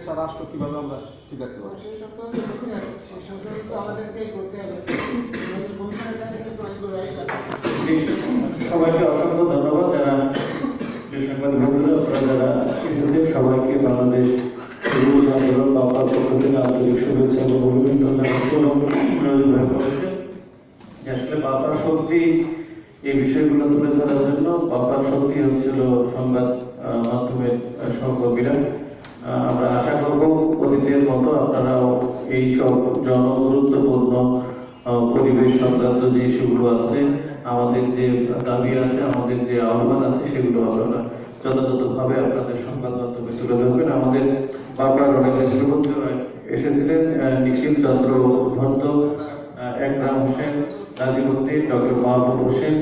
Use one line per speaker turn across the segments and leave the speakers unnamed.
দেশের রাষ্ট্র কীভাবে আমরা ঠিক রাখতে পারি?
সেই সংক্রান্ত করতে হবে সেই সংক্রান্ত আমাদেরকেই করতে হবে কমিশনের কাছে কিন্তু অনেকগুলো রাইটস আছে।
সবাইকে অসংখ্য ধন্যবাদ যারা সংবাদ বন্ধুরা আপনারা যারা এসেছেন সবাইকে বাংলাদেশ আন্দোলন পক্ষ থেকে আন্তরিক শুভেচ্ছা এবং অভিনন্দন আসলে বাবার শক্তি এই বিষয়গুলো তুলে ধরার জন্য বাবার শক্তি হচ্ছিল সংবাদ মাধ্যমের আহ, আমরা আশা করব অতীতের মতো আপনারাও এই সব জনগুরুত্বপূর্ণ পরিবেশ সংক্রান্ত যে ইস্যুগুলো আছে আমাদের যে দাবি আছে আমাদের যে আহ্বান আছে সেগুলো আপনারা যথাযথভাবে আপনাদের সংবাদ মাধ্যমে তুলে ধরবেন। আমাদের বাবার অনেক এসেছিলেন নিখিল চন্দ্র আহ, একরাম হোসেন নাজিমুদ্দিন ডক্টর মাহবুব হোসেন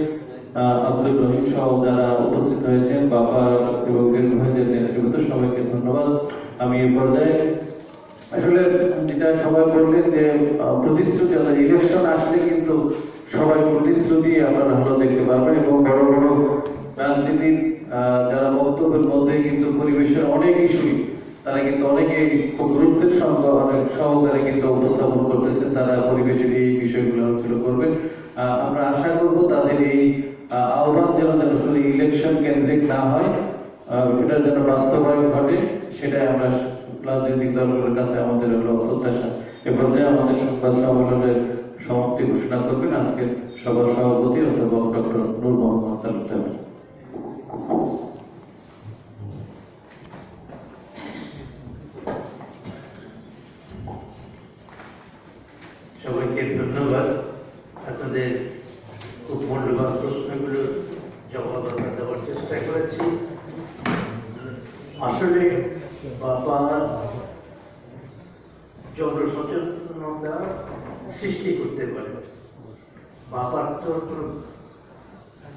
আব্দুল রহিম সহ যারা উপস্থিত হয়েছেন, বাবা এবং দীর্ঘভাজের নেতৃবৃন্দ সবাইকে ধন্যবাদ। আমি এই পর্যায়ে আসলে যেটা সবাই বললেন যে প্রতিশ্রুতি অর্থাৎ ইলেকশন আসলে কিন্তু সবাই প্রতিশ্রুতি আপনারা হলো দেখতে পারবেন এবং বড় বড় রাজনীতির যারা বক্তব্যের মধ্যে কিন্তু পরিবেশের অনেক ইস্যুই তারা কিন্তু অনেকেই খুব গুরুত্বের সঙ্গে অনেক সহকারে কিন্তু উপস্থাপন করতেছেন, তারা পরিবেশের এই বিষয়গুলো আলোচনা করবেন। আমরা আশা করব তাদের এই আহ্বান যেন যেন শুধু ইলেকশন কেন্দ্রিক না হয় এটা যেন বাস্তবায়ন ঘটে, সেটাই আমরা রাজনৈতিক দলগুলোর কাছে আমাদের হলো প্রত্যাশা। এ পর্যায়ে আমাদের সংবাদ সম্মেলনের সমাপ্তি ঘোষণা করবেন আজকে সভার সভাপতি অধ্যাপক ডক্টর নূর মোহাম্মদ তালুকদার
সবাইকে ধন্যবাদ। আপনাদের খুব মূল্যবান প্রশ্নগুলো জবাব আমরা দেওয়ার চেষ্টা করেছি আসলে বাবা জনসচেতনতা সৃষ্টি করতে পারে। বাবার তো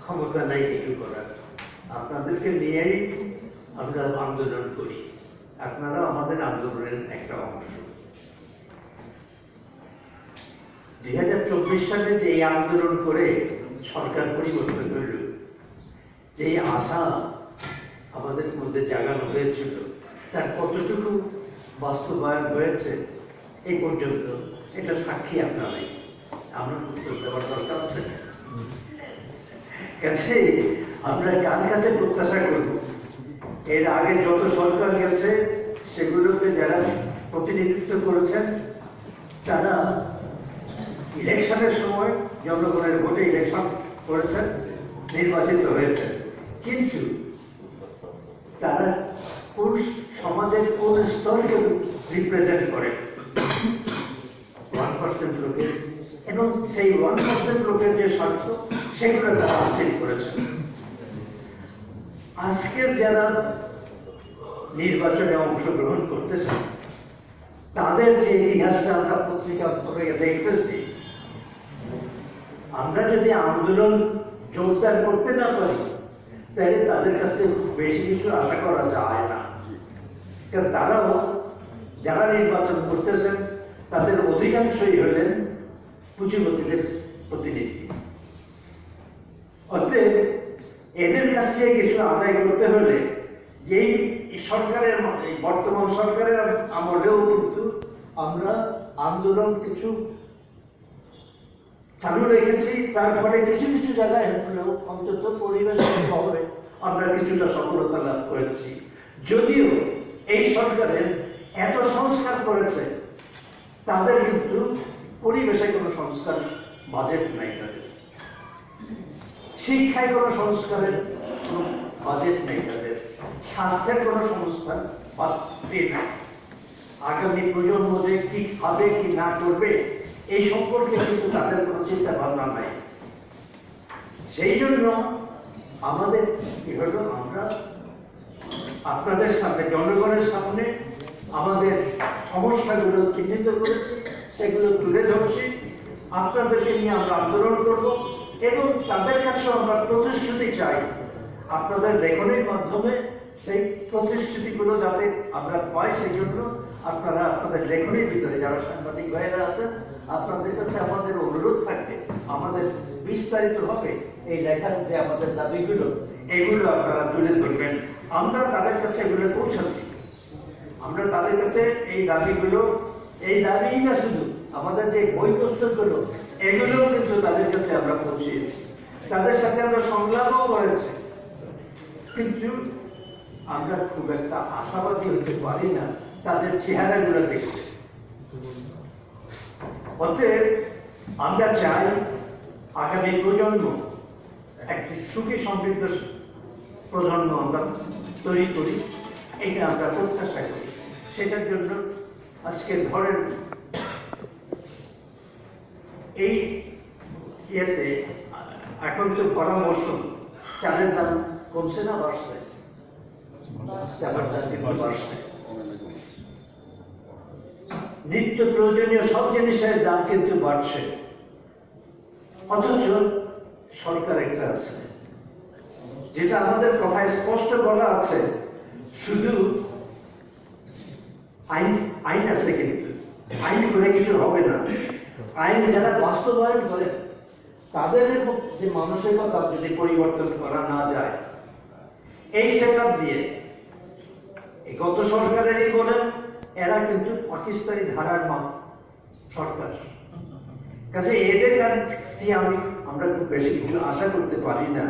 ক্ষমতা নাই কিছু করার। আপনাদেরকে নিয়েই আমরা আন্দোলন করি। আপনারা আমাদের আন্দোলনের একটা অংশ। দুই হাজার চব্বিশ সালে যে এই আন্দোলন করে সরকার পরিবর্তন হইল যে আশা আমাদের মধ্যে জাগানো হয়েছিল তার কতটুকু বাস্তবায়ন হয়েছে এই পর্যন্ত এটা সাক্ষী আপনারাই আমরা উত্তর দেওয়ার দরকার আছে কাছে আমরা কার কাছে প্রত্যাশা করব? এর আগে যত সরকার গেছে সেগুলোতে যারা প্রতিনিধিত্ব করেছেন, তারা ইলেকশনের সময় জনগণের ভোটে ইলেকশন করেছেন, নির্বাচিত হয়েছে কিন্তু তারা কোন সমাজের কোন স্তরকে রিপ্রেজেন্ট করে? ওয়ান পার্সেন্ট লোকের এবং সেই ওয়ান পার্সেন্ট লোকের যে স্বার্থ, সেগুলো তারা হাসিল করেছে আজকের যারা নির্বাচনে অংশগ্রহণ করতেছে তাদের যে ইতিহাসটা আমরা পত্রিকা পত্রিকা দেখতেছি, আমরা যদি আন্দোলন জোরদার করতে না পারি তাহলে তাদের কাছ থেকে বেশি কিছু আশা করা যায় না। কারণ তারাও যারা নির্বাচন করতেছেন, তাদের অধিকাংশই হলেন পুঁজিপতিদের প্রতিনিধি। অতএব এদের কাছ থেকে কিছু আদায় করতে হলে যেই সরকারের বর্তমান সরকারের আমলেও কিন্তু আমরা আন্দোলন কিছু চালু রেখেছি, তারপরে কিছু কিছু জায়গায় হলেও অন্তত পরিবেশ আমরা কিছুটা সফলতা লাভ করেছি। যদিও এই সরকারের এত সংস্কার করেছে, তাদের কিন্তু পরিবেশে কোনো সংস্কার বাজেট নাই তাদের। শিক্ষায় কোনো সংস্কারের কোনো বাজেট নেই তাদের। স্বাস্থ্যের কোনো সংস্কার বাস্তবে নাই। আগামী প্রজন্ম যে কি খাবে কি না করবে এই সম্পর্কে কিন্তু তাদের কোনো চিন্তা ভাবনা নাই। সেই জন্য আমাদের কি হলো, আমরা আপনাদের সামনে, জনগণের সামনে আমাদের সমস্যাগুলো চিহ্নিত করেছি, সেগুলো তুলে ধরছি। আপনাদেরকে নিয়ে আমরা আন্দোলন করব এবং তাদের কাছেও আমরা প্রতিশ্রুতি চাই। আপনাদের লেখনের মাধ্যমে সেই প্রতিশ্রুতিগুলো যাতে আমরা পাই, সেই জন্য আপনারা আপনাদের লেখনের ভিতরে যারা সাংবাদিক ভাইয়েরা আছেন আপনাদের কাছে আমাদের অনুরোধ থাকবে, আমাদের বিস্তারিত হবে এই লেখার যে আমাদের দাবিগুলো, এগুলো আপনারা তুলে ধরবেন। আমরা তাদের কাছে এগুলো পৌঁছাচ্ছি। আমরা তাদের কাছে এই দাবিগুলো, এই দাবিই না শুধু, আমাদের যে বই পুস্তকগুলো এগুলোও কিন্তু তাদের কাছে আমরা পৌঁছিয়েছি। তাদের সাথে আমরা সংলাপও করেছি। কিন্তু আমরা খুব একটা আশাবাদী হতে পারি না, তাদের চেহারাগুলো দেখতে। অতএব আমরা চাই আগামী প্রজন্ম একটি সুখী সমৃদ্ধ প্রজন্ম আমরা তৈরি করি। এটা আমরা প্রত্যাশা করি। সেটার জন্য আজকে ধরেন এই ইয়েতে এখন তো গরম মরশুম চালের দাম কমছে না বাড়ছে? চালের দাম কিন্তু বাড়ছে নিত্য প্রয়োজনীয় সব জিনিসের দাম কিন্তু বাড়ছে। অথচ সরকার একটা আছে। যেটা আমাদের কথায় স্পষ্ট বলা আছে, শুধু আইন আইন আছে কিন্তু। আইন করে কিছু হবে না। আইন যারা বাস্তবায়ন করে, তাদের যে মানসিকতা যদি পরিবর্তন করা না যায়, এই সেট দিয়ে এই গত সরকারেরই বলেন এরা কিন্তু পাকিস্তানি ধারার সরকার। কাজে এদের কাছে আমি, আমরা খুব বেশি কিছু আশা করতে পারি না।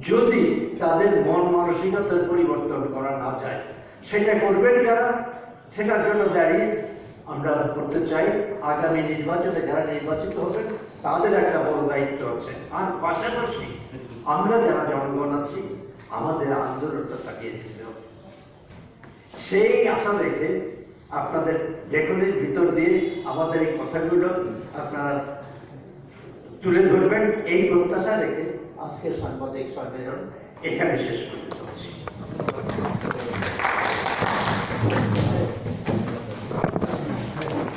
যদি তাদের মন মানসিকতার পরিবর্তন করা না যায়, সেটা করবেন যারা সেটার জন্য দাঁড়িয়ে আমরা করতে চাই। আগামী নির্বাচনে যারা নির্বাচিত হবেন, তাদের একটা বড় দায়িত্ব আছে। আর পাশাপাশি আমরা যারা জনগণ আছি, আমাদের আন্দোলনটা চালিয়ে যেতে হবে। সেই আশা রেখে আপনাদের লেখনের ভিতর দিয়ে আমাদের এই কথাগুলো আপনারা তুলে ধরবেন। এই প্রত্যাশা রেখে আজকের সাংবাদিক সম্মেলন এখানে শেষ করতে চাচ্ছি